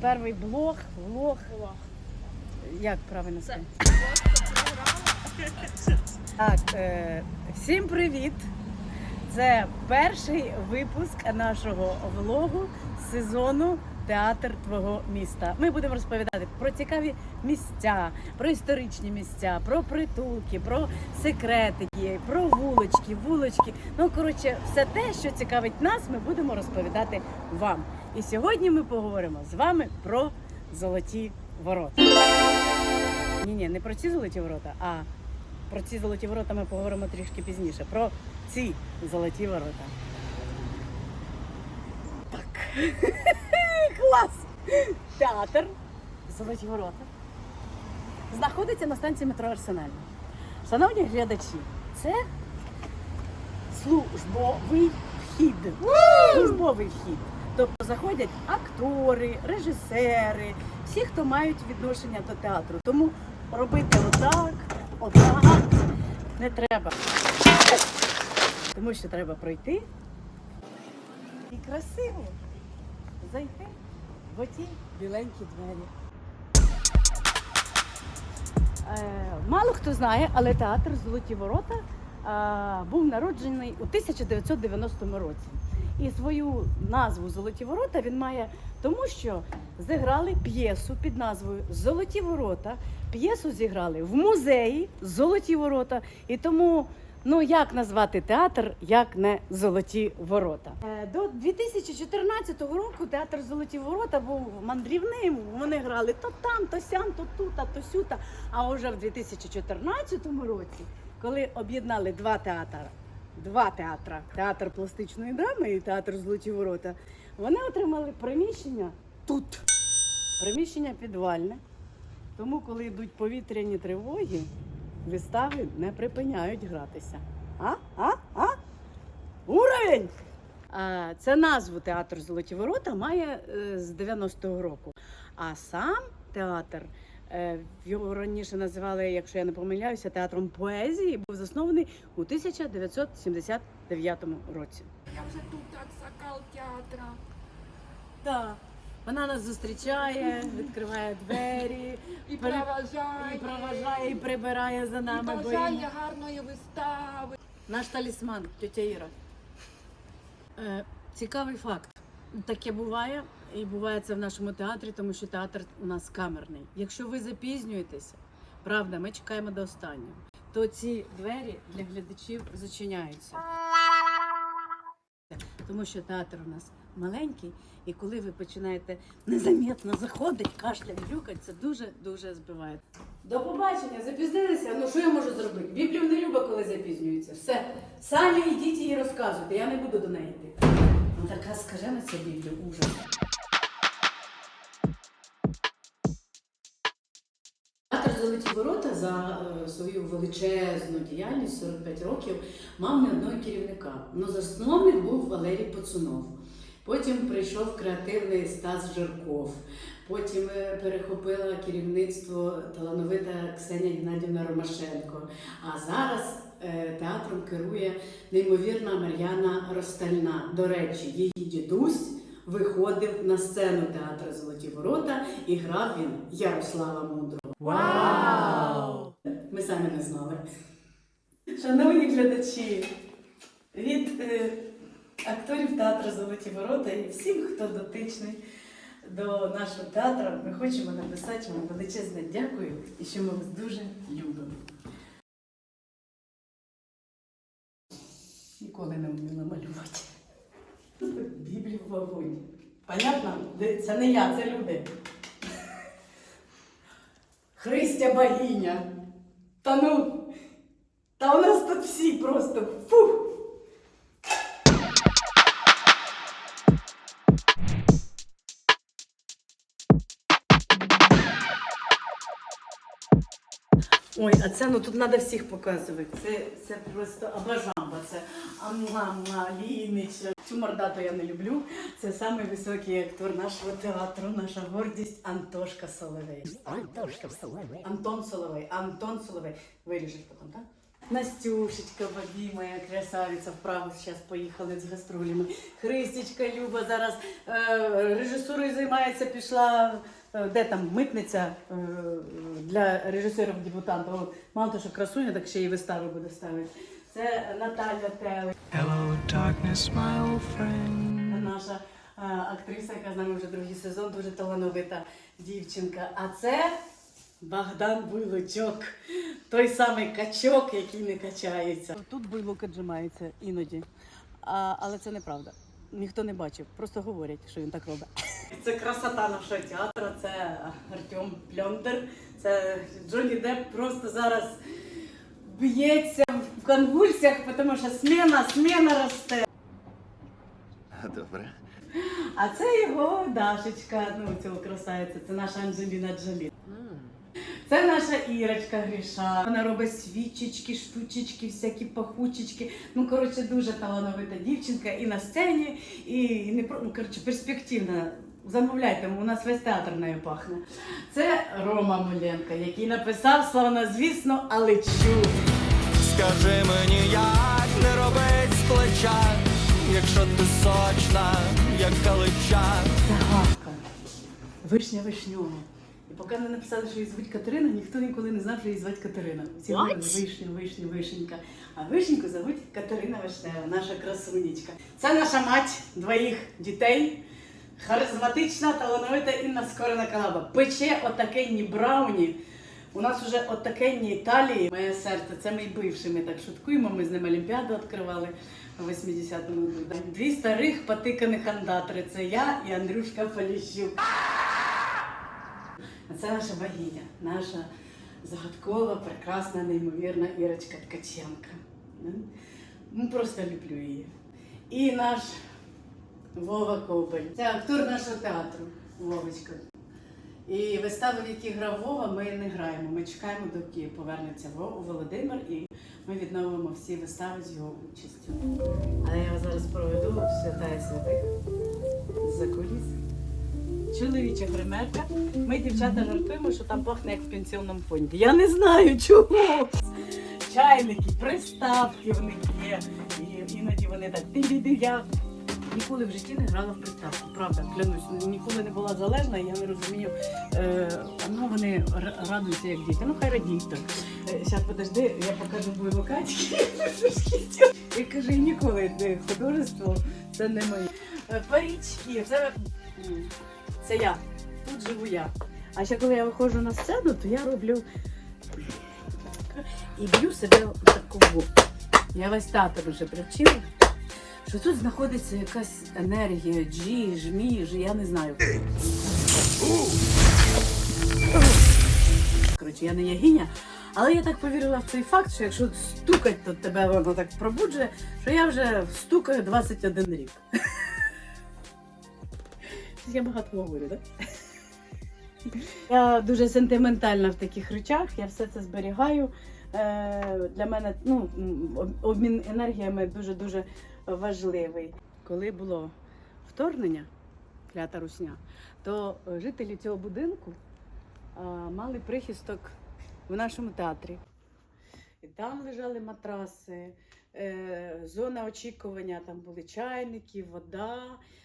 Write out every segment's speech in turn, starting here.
перший блог, влог. Як правильно сказати? Так, е, всім привіт! Це перший випуск нашого влогу сезону Театр твого міста. Ми будемо розповідати про цікаві місця, про історичні місця, про притулки, про секретики, про вулочки, вулочки. Ну коротше, все те, що цікавить нас, ми будемо розповідати вам. І сьогодні ми поговоримо з вами про золоті ворота. Ні, ні, не про ці золоті ворота, а про ці золоті ворота ми поговоримо трішки пізніше. Про ці золоті ворота. Так. Клас! Театр Золоті ворота знаходиться на станції метро Арсенальна. Шановні глядачі, це службовий вхід. Службовий вхід. Тобто заходять актори, режисери, всі, хто мають відношення до театру. Тому робити отак, отак не треба. Тому що треба пройти і красиво зайти в оті біленькі двері. Е, Мало хто знає, але театр Золоті ворота е, був народжений у 1990 році. І свою назву Золоті ворота він має тому, що зіграли п'єсу під назвою Золоті ворота. П'єсу зіграли в музеї Золоті ворота. І тому ну як назвати театр, як не Золоті ворота. Е, До 2014 року театр Золоті ворота був мандрівним. Вони грали то там, то сям, то тут, то сюта. А вже в 2014 році, коли об'єднали два театри, два театри театр пластичної драми і театр Золоті ворота, вони отримали приміщення тут. Приміщення підвальне. Тому, коли йдуть повітряні тривоги, вистави не припиняють гратися. А? А? А? Уровень! Це назву театр Золоті ворота має е, з 90-го року. А сам театр е, його раніше називали, якщо я не помиляюся, театром поезії, був заснований у 1979 році. Я вже тут так сакал театра. Так. Вона нас зустрічає, відкриває двері, І При- проважає. і проважає, і прибирає за І нами. бо бажає гарної вистави. Наш талісман, тетя Іра. Е, цікавий факт. Таке буває, і буває це в нашому театрі, тому що театр у нас камерний. Якщо ви запізнюєтеся, правда, ми чекаємо до останнього, то ці двері для глядачів зачиняються. Тому що театр у нас маленький, і коли ви починаєте незамітно заходити, кашлять, глюкать, це дуже-дуже збиває. До побачення, запізнилися. Ну що я можу зробити? Біблію не любить, коли запізнюється. Все. Самі йдіть і розказуйте, я не буду до неї йти. Ну така скажена ця Біблія, ужас. Золоті ворота за е, свою величезну діяльність 45 років мав не одного керівника. Ну, засновник був Валерій Поцунов. Потім прийшов креативний Стас Жирков. Потім е, перехопила керівництво талановита Ксенія Геннадівна Ромашенко. А зараз е, театром керує неймовірна Мар'яна Ростальна. До речі, її дідусь виходив на сцену театру Золоті ворота і грав він Ярослава Мудрого. Вау! Ми самі не знали. Шановні глядачі, від е, акторів театру Золоті ворота і всім, хто дотичний до нашого театру, ми хочемо написати вам величезне дякую і що ми вас дуже любимо. Ніколи не вміла малювати. Біблію в вагоні. Понятно? Це не я, це люди. Христя богиня. Та ну. Та у нас тут всі просто. Фу. Ой, а це ну тут треба всіх показувати. Це, це просто абажамба. Це амгама, лінича. Цю мордату я не люблю. Це самий високий актор нашого театру, наша гордість Антошка Соловей. Антошка Соловей. Антон Соловей, Антон Соловей. Виріжеш потім, так? Настюшечка, бабі, моя красавиця, вправо зараз поїхали з гастролями. Христічка Люба зараз е, режисурою займається, пішла. Е, Де там митниця е, для режисерів дебютантів. О, Мало того, що красуня, так ще й вистави буде ставити. Це Наталя Теле, Hello, darkness, my old friend. наша е, актриса, яка з нами вже другий сезон, дуже талановита дівчинка. А це Богдан Буйлучок, той самий качок, який не качається. Тут буйлук віджимається іноді, а, але це неправда. Ніхто не бачив, просто говорять, що він так робить. Це красота нашого театру, це Артем Пльондер, це Джонні Депп просто зараз б'ється в конвульсіях, тому що смена, смена росте. Добре. А це його Дашечка, ну цього красавиця, це наша Анджеліна Джолі. Це наша Ірочка Гріша. Вона робить свічечки, штучечки, всякі пахучечки. Ну, коротше, дуже талановита дівчинка і на сцені, і, не про- ну, коротше, перспективна. Замовляйте, у нас весь театр нею пахне. Це Рома Муленко, який написав славнозвісно Алечу. Скажи мені, як не робить з плеча, якщо ти сочна, як калича. Загадка. Вишня вишньова. І поки не написали, що її звуть Катерина, ніхто ніколи не знав, що її звуть Катерина. Всі говорили вишня, вишня, вишенька. А вишеньку зовуть Катерина Вишнева, наша красунечка. Це наша мать двоїх дітей. Харизматична, талановита Інна Скорина Калаба. Пече отакенні брауні. У нас вже отакенні Італії. Моє серце, це мій бивший. Ми так шуткуємо. Ми з ним Олімпіаду відкривали в 80-му році. Дві старих потиканих андатри. Це я і Андрюшка Поліщук. Це наша богиня, наша загадкова, прекрасна, неймовірна Ірочка Ткаченка. Ну, просто люблю її. І наш Вова Коваль. Це актор нашого театру, Вовочка. І вистави, в які грав Вова, ми не граємо. Ми чекаємо, доки повернеться Володимир, і ми відновимо всі вистави з його участю. Але я вас зараз проведу в святая святих за куліс. Чоловіча гримерка. Ми, дівчата, жартуємо, що там пахне як в пенсіонному фонді. Я не знаю чого. Чайники, приставки в них є. І іноді вони так ти Я ніколи в житті не грала в приставки. Правда, клянусь, ніколи не була залежна, я не розумію. Е, ну вони радуються як діти. Ну хай радіють так. Зараз подожди, я покажу Катьки. Я кажу, ніколи е, художество це не моє. Е, Парічки, це, це я. Тут живу я. А ще коли я виходжу на сцену, то я роблю і б'ю себе таку. Я весь театр вже привчила, що тут знаходиться якась енергія, джі, жмі, ж, я не знаю. Коротше, я не ягиня, але я так повірила в цей факт, що якщо стукать, то тебе воно так пробуджує, що я вже стукаю 21 рік. Щось Я багато говорю, так? Я дуже сентиментальна в таких речах, я все це зберігаю. Е, Для мене ну, обмін енергіями дуже-дуже важливий. Коли було вторгнення, клята русня, то жителі цього будинку мали прихисток в нашому театрі. І там лежали матраси, е, зона очікування, там були чайники, вода,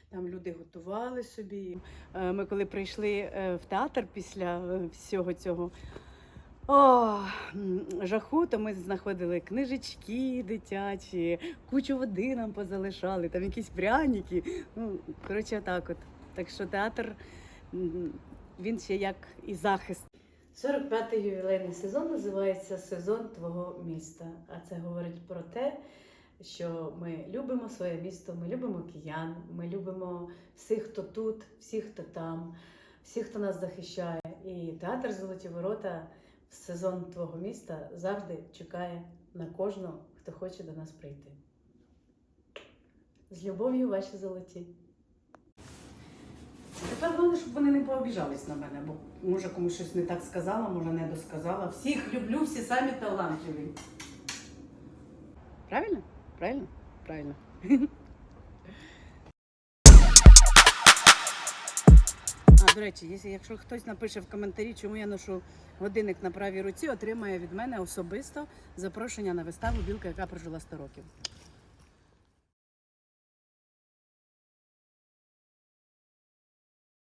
там люди готували собі. Е, Ми коли прийшли е, в театр після всього цього о, жаху, то ми знаходили книжечки дитячі, кучу води нам позалишали, там якісь пряники. Ну, коротше, так от. Так що театр він ще як і захист. 45-й ювілейний сезон називається Сезон твого міста. А це говорить про те, що ми любимо своє місто, ми любимо киян, ми любимо всіх, хто тут, всіх, хто там, всіх, хто нас захищає. І театр Золоті Ворота в сезон твого міста завжди чекає на кожного, хто хоче до нас прийти. З любов'ю, ваші золоті. Тепер головне, щоб вони не пообіжались на мене, бо може комусь щось не так сказала, може не досказала. Всіх люблю, всі самі талантливі. Правильно? Правильно? Правильно. А, До речі, якщо- хтось напише в коментарі, чому я ношу годинник на правій руці, отримає від мене особисто запрошення на виставу Білка, яка прожила 100 років.